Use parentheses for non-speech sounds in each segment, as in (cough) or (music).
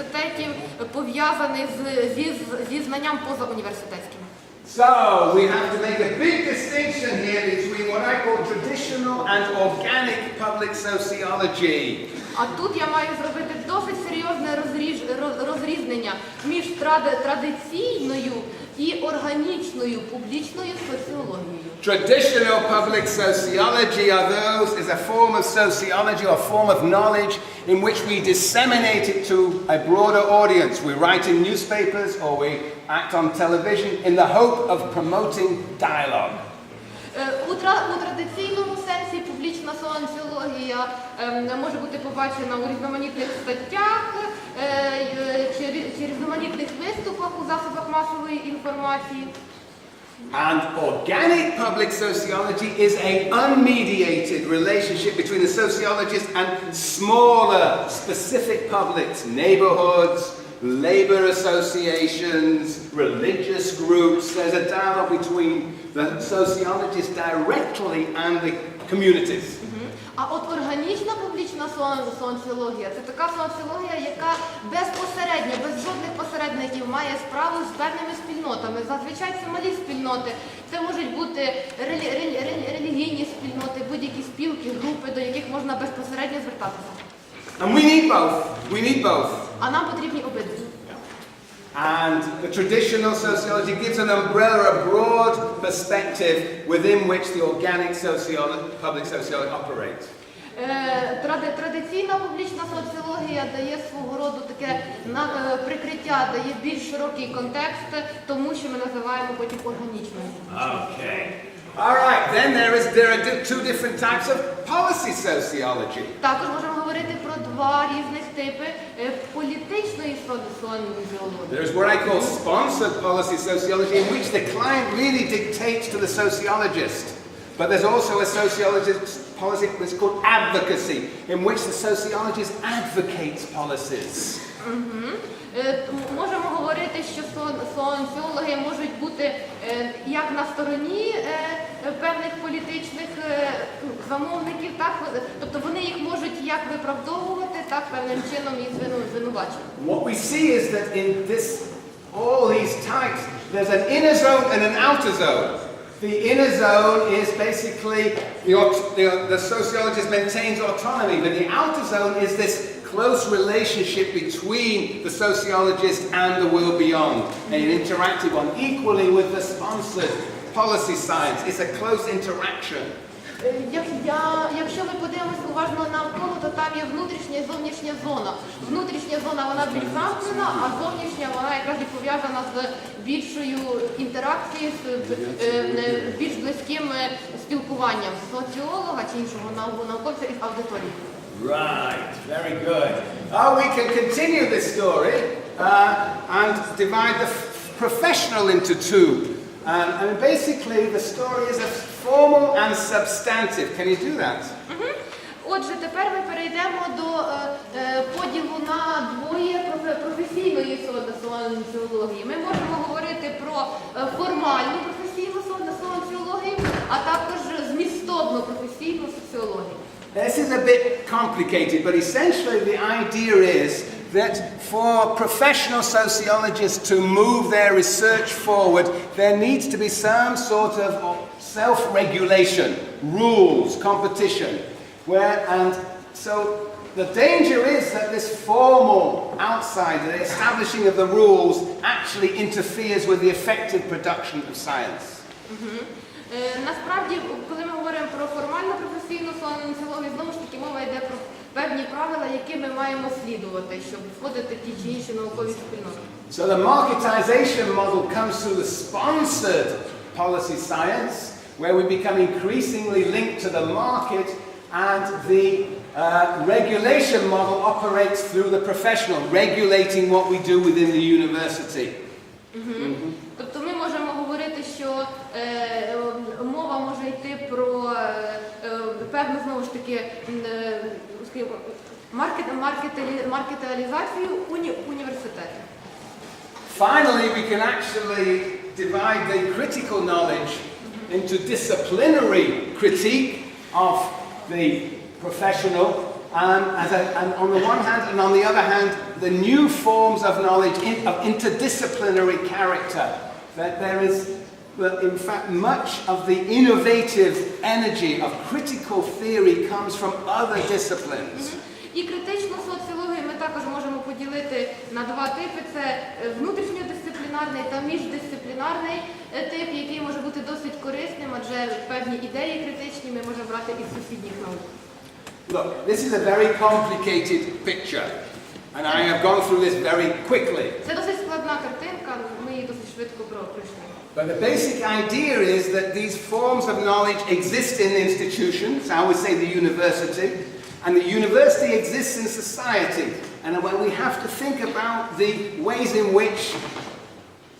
університетів пов'язаний з, зі, зі знанням позауніверситетським. So we have to make a big distinction here between what I call traditional and organic public sociology. А тут я маю зробити досить серйозне розрізнення між тради- традиційною і органічною публічною соціологією. Traditional public sociology are those is a form of sociology or a form of knowledge in which we disseminate it to a broader audience. We write in newspapers or we act on television in the hope of promoting dialogue. Е, У, традиційному сенсі публічна соціологія ем, може бути побачена у різноманітних статтях е, е, чи різноманітних виступах у засобах масової інформації. And organic public sociology is a unmediated relationship between the sociologist and smaller specific publics, neighborhoods, labor associations, religious groups. There's a dialogue between the sociologist directly and the communities. А от органічна публічна соціологія це така соціологія, яка безпосередньо, без жодних посередників має справу з певними спільнотами. Зазвичай це малі спільноти. Це можуть бути релі- релі- релі- релігійні спільноти, будь-які спілки, групи, до яких можна безпосередньо звертатися. And we need both. We need both. А нам потрібні обидві. And the traditional sociology gives an umbrella, a broad perspective within which the organic sociolo- public sociology operates. Е, тради- Традиційна публічна соціологія дає свого роду таке на- е, прикриття, дає більш широкий контекст тому, що ми називаємо потім органічною. Okay. All right, then there is there are di- two different types of policy sociology. Також можемо говорити про два різних типи е, політичної со- соціології. There's what I call sponsored policy sociology, in which the client really dictates to the sociologist. But there's also a sociologist policy that's called advocacy, in which the sociologist advocates policies. Е, т- Можемо говорити, що соціологи можуть бути е, як на стороні е, е, певних політичних е, замовників, так тобто вони їх можуть як виправдовувати, так певним чином і звинувачувати. What we see is that in this, all these types, there's an inner zone and an outer zone. The inner zone is basically the, the, the sociologist maintains autonomy, but the outer zone is this close relationship between the sociologist and the world beyond, an interactive one, equally with the sponsored policy science. It's a close interaction. Е, Як я, якщо ми подивимось уважно навколо, то там є внутрішня і зовнішня зона. Внутрішня зона вона більш замкнена, а зовнішня вона якраз і пов'язана з більшою інтеракцією, з е, більш близьким е, спілкуванням соціолога чи іншого нау- науковця із аудиторією. Right, very good. Oh, we can continue this story uh, and divide the f- professional into two. Um, and basically, the story is a formal and substantive. Can you do that? Мгм. Отже, тепер ми перейдемо до е, е, поділу на двоє профе- професійної со- соціології. Ми можемо говорити про е, формальну професійну со- соціологію, а також змістовну професійну соціологію. This is a bit complicated, but essentially, the idea is that for professional sociologists to move their research forward, there needs to be some sort of self regulation, rules, competition. Where, and so the danger is that this formal outside, the establishing of the rules, actually interferes with the effective production of science. Е, Насправді, коли ми говоримо про формальну професійну соціологію, знову ж таки мова йде про певні правила, які ми маємо слідувати, щоб входити в ті чи інші наукові спільноти. So the marketization model comes through the sponsored policy science, where we become increasingly linked to the market, and the uh, regulation model operates through the professional, regulating what we do within the university. Тобто ми можемо говорити, що е, е, мова може йти про е, е, певну знову ж таки м, е, скажімо, маркет, маркеталі- маркеталізацію уні, університету. Finally, we can actually divide the critical knowledge into disciplinary critique of the professional, um, as a, and on the one hand, and on the other hand, the new forms of knowledge in, of interdisciplinary character. That there is, well, in fact, much of the innovative energy of critical theory comes from other disciplines. І критичну соціологію ми також можемо поділити на два типи: це е, внутрішньодисциплінарний та міждисциплінарний е, тип, який може бути досить корисним, адже певні ідеї критичні ми можемо брати із сусідніх наук. Look, this is a very complicated picture, and I have gone through this very quickly. Це досить складна картинка, ми її досить швидко пройшли. But the basic idea is that these forms of knowledge exist in institutions, I would say the university, and the university exists in society. And when we have to think about the ways in which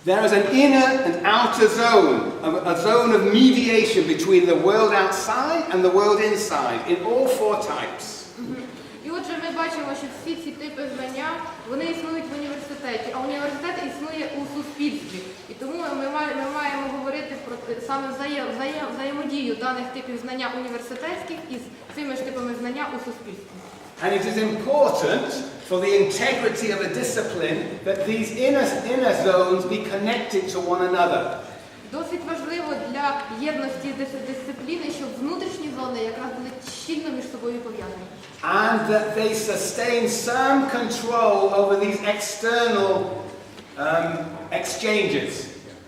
there is an inner and outer zone, a, a zone of mediation between the world outside and the world inside, in all four types. І отже, ми бачимо, що всі ці типи знання вони існують в університеті, а університет існує у суспільстві. І тому саме взаєм, взаєм, взаємодію даних типів знання університетських із цими ж типами знання у суспільстві. And it is important for the integrity of a discipline that these inner, inner zones be connected to one another. Досить важливо для єдності дис- дисципліни, щоб внутрішні зони якраз були щільно між собою пов'язані. And that they sustain some control over these external um, exchanges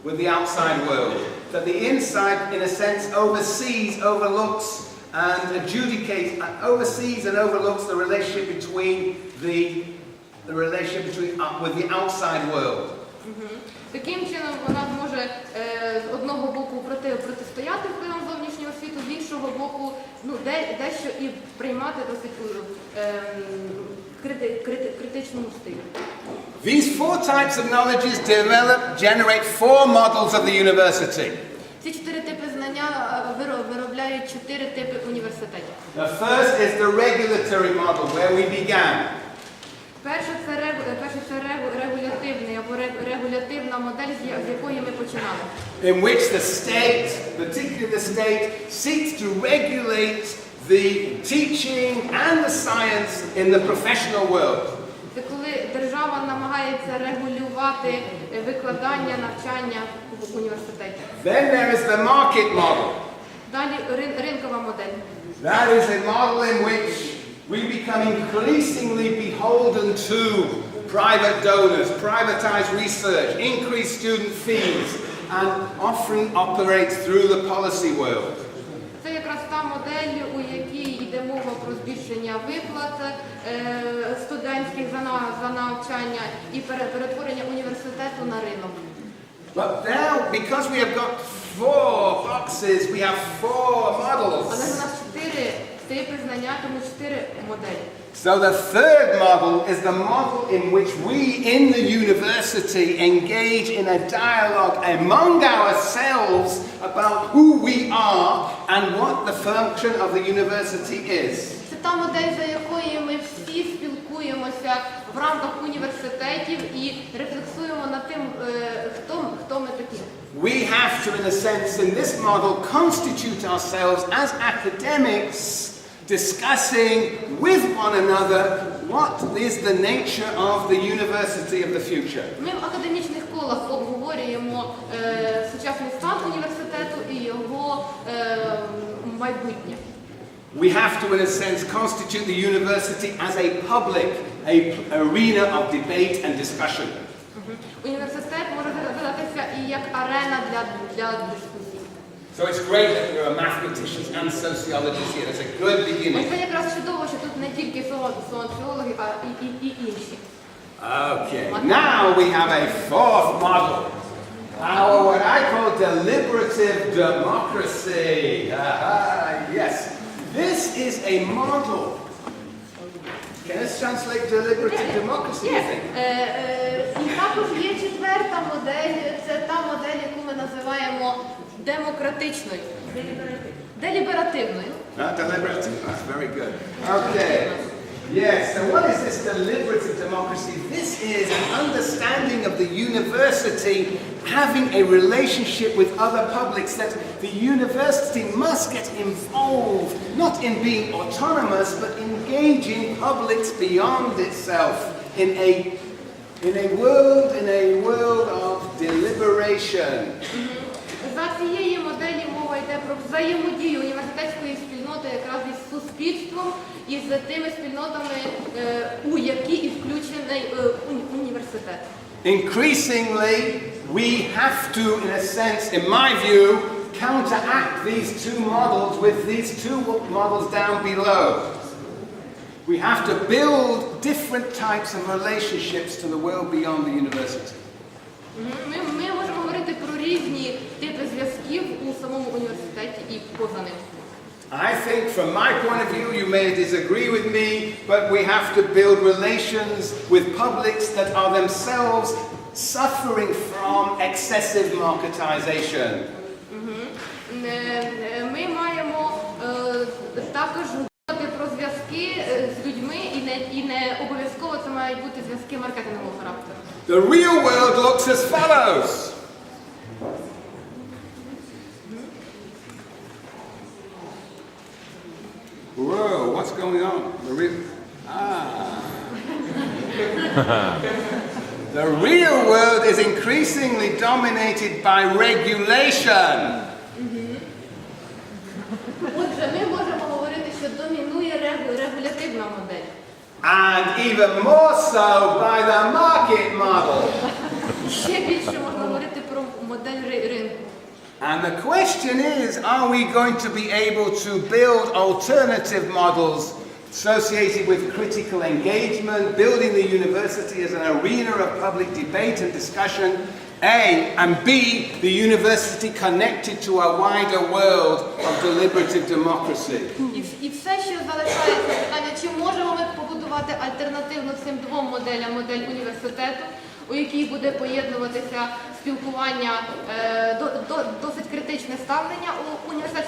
with the outside world. That the inside, in a sense, oversees, overlooks, and adjudicates, and oversees and overlooks the relationship between the, the relationship between, uh, with the outside world. Таким чином вона зможе е, з одного боку проти, протистояти впливам зовнішнього світу, з іншого боку, ну, де, дещо і приймати досить е, крити, крити, критичному стилі. These four types of knowledges develop, generate four models of the university. Ці чотири типи знання е, виро- виробляють чотири типи університетів. The first is the regulatory model, where we began. Перше це, регу, е, перше це регу, регулятивний або рег- регулятивна модель, з я- з якої ми починали. in which the state, particularly the state, seeks to regulate the teaching and the science in the professional world. Це коли держава намагається регулювати е, викладання, навчання в університеті. Then there is the market model. Далі рин- ринкова модель. That is a model in which we become increasingly beholden to private donors, privatized research, increased student fees, and often operates through the policy world. Це якраз та модель, у якій йде мова про збільшення виплат е, студентських за, на- за навчання і пере- перетворення університету на ринок. But now, because we have got four boxes, we have four Але ж у models. нас чотири типи знання, тому чотири моделі. So the third model is the model in which we in the university engage in a dialogue among ourselves and what the function of the university is. Це та модель, за якою ми всі спілкуємося в рамках університетів і рефлексуємо над тим, е, хто, хто ми такі. We have to, in a sense, in this model, constitute ourselves as academics, discussing with one another what is the nature of the university of the future. Ми в академічних колах обговорюємо е, сучасний стан університету е, майбутнє. We have to, in a sense, constitute the university as a public, a p- arena of debate and discussion. Університет може видатися і як арена для, для дискусій. So it's great that there are mathematicians and sociologists here. That's a good Ось beginning. це якраз чудово, що тут не тільки со- соціологи, а і, і, і інші. Okay, now we have a fourth model. Our what I call deliberative democracy. Aha, yes. This is a model. Can this translate deliberative democracy, you Є. think? Е, е, і також є четверта модель, це та модель, яку ми називаємо демократичною. Деліберативною. Uh, deliberative. That's very good. Okay. Yes, so what is this deliberative democracy? This is an understanding of the university having a relationship with other publics, that the university must get involved, not in being autonomous, but engaging publics beyond itself in a in a world in a world of deliberation. За цієї моделі мова йде про взаємодію університетської спільноти якраз із суспільством і з тими спільнотами, е, у які і включений е, уні- університет. Increasingly, we have to, in a sense, in my view, counteract these two models with these two models down below. We have to build different types of relationships to the world beyond the university. Мгм. Ми, ми можемо говорити про різні типи зв'язків у самому університеті і поза ним. I think, from my point of view, you may disagree with me, but we have to build relations with publics that are themselves suffering from excessive marketization. Е, е, Ми маємо е, також говорити про зв'язки е, з людьми, і не, і не обов'язково це мають бути зв'язки маркетингового характеру. The real world looks as follows. Whoa, what's going on? The real, ah. the real world is increasingly dominated by regulation. (laughs) Отже, ми можемо говорити, що домінує регу- регулятивна модель. And even more so by the market model. (laughs) І ще більше можна говорити про модель ри- ринку. And the question is are we going to be able to build alternative models associated with critical engagement, building the university as an arena of public debate and discussion? A, and B, the university connected to a wider world of deliberative democracy. І, все ще залишається питання, чи можемо ми побудувати альтернативну цим двом моделям модель університету, у якій буде поєднуватися спілкування, е, до, до, досить критичне ставлення у університетському